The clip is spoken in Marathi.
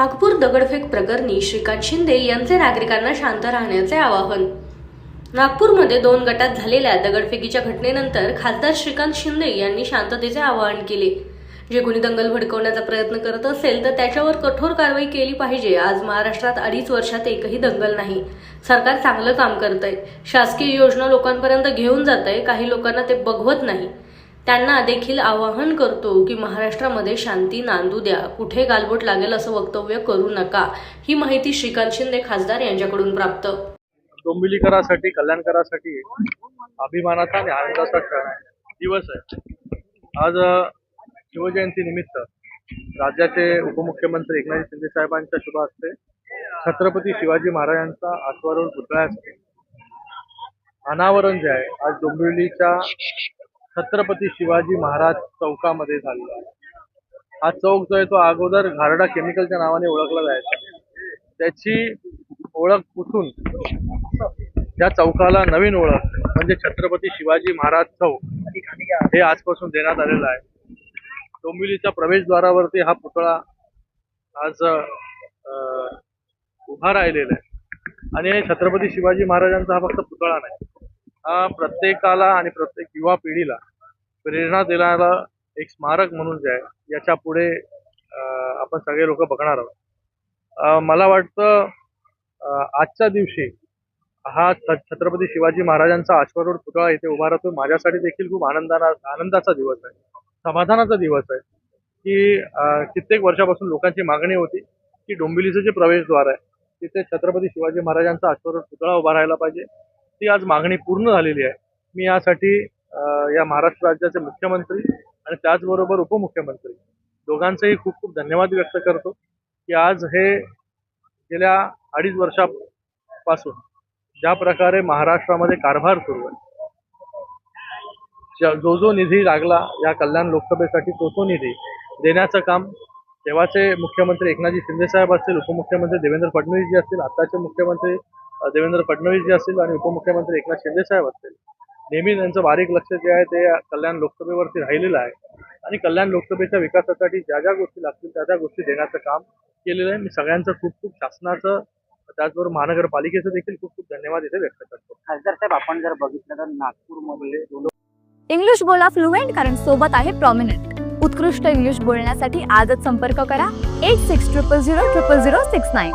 नागपूर दगडफेक प्रकरणी श्रीकांत शिंदे यांचे नागरिकांना शांत राहण्याचे आवाहन. नागपूरमध्ये दोन गटात झालेल्या दगडफेकीच्या घटनेनंतर खासदार श्रीकांत शिंदे यांनी शांततेचे आवाहन केले. जे कोणी दंगल भडकवण्याचा प्रयत्न करत असेल तर त्याच्यावर कठोर कारवाई केली पाहिजे. आज महाराष्ट्रात अडीच वर्षात एकही दंगल नाही. सरकार चांगलं काम करत आहे शासकीय योजना लोकांपर्यंत घेऊन जात आहे काही लोकांना ते बघवत नाही. त्यांना देखील आवाहन करतो की महाराष्ट्रामध्ये शांती नांदू द्या. कुठे गालबोट लागेल असं वक्तव्य करू नका. ही माहिती श्रीकांत शिंदे खासदार यांच्याकडून प्राप्त. डोंबिवलीकरासाठी कल्याणकरासाठी अभिमानाचा आणि आनंदाचा क्षण दिवस आहे. आज शिवजयंती निमित्त राज्याचे उपमुख्यमंत्री एकनाथ शिंदे साहेबांच्या शुभ हस्ते छत्रपती शिवाजी महाराजांचा आश्वारून पुतळ्याचे अनावरण जे आहे आज डोंबिवलीच्या छत्रपती शिवाजी महाराज चौकामध्ये झालेला आहे. हा चौक जो आहे तो अगोदर घारडा केमिकलच्या नावाने ओळखला जायचा. त्याची ओळख पुसून या चौकाला नवीन ओळख म्हणजे छत्रपती शिवाजी महाराज चौक हे आजपासून देण्यात आलेलं आहे. डोंबिवलीच्या प्रवेशद्वारावरती हा पुतळा आज उभा राहिलेला आहे. आणि हे छत्रपती शिवाजी महाराजांचा हा फक्त पुतळा नाही. प्रत्येकाला आणि प्रत्येक युवा पिढीला प्रेरणा देणारा एक स्मारक म्हणून जे आहे याच्यापुढे आपण सगळे लोक बघणार आहोत. मला वाटतं आजच्या दिवशी हा छत्रपती शिवाजी महाराजांचा अश्वारूढ पुतळा इथे उभा राहतो. माझ्यासाठी देखील खूप आनंदाना आनंदाचा दिवस आहे. समाधानाचा दिवस आहे की कित्येक वर्षापासून लोकांची मागणी होती की डोंबिवलीचं जे प्रवेशद्वार आहे तिथे छत्रपती शिवाजी महाराजांचा अश्वारूढ पुतळा उभा राहायला पाहिजे. ती आज मागणी पूर्ण झालेली आहे. मी यासाठी या महाराष्ट्र राज्याचे मुख्यमंत्री आणि त्याचबरोबर उपमुख्यमंत्री दोघांचेही खूप खूप धन्यवाद व्यक्त करतो की आज हे गेल्या अडीच वर्षापासून ज्या प्रकारे महाराष्ट्रामध्ये कारभार सुरू आहे जो जो निधी लागला या कल्याण लोकसभेसाठी तो तो निधी देण्याचं काम तेव्हाचे मुख्यमंत्री एकनाथजी शिंदेसाहेब असतील उपमुख्यमंत्री देवेंद्र फडणवीस जी असतील आताचे मुख्यमंत्री देवेंद्र फडणवीस जी असतील आणि उपमुख्यमंत्री एकनाथ शिंदे साहेब असतील नेहमी त्यांचं बारीक लक्ष जे आहे ते कल्याण लोकसभेवरती राहिलेलं आहे. आणि कल्याण लोकसभेच्या विकासासाठी ज्या ज्या गोष्टी लागतील त्या त्या गोष्टी देण्याचं काम केलेलं आहे. मी सगळ्यांचं खूप खूप शासनाचं त्याचबरोबर महानगरपालिकेचं देखील खूप खूप धन्यवाद इथे व्यक्त करतो. खासदार साहेब आपण जर बघितलं तर नागपूरमध्ये इंग्लिश बोला फ्लुएंट कारण सोबत आहे प्रॉमिनंट उत्कृष्ट इंग्लिश बोलण्यासाठी आजच संपर्क करा. Eight six triple zero triple zero six nine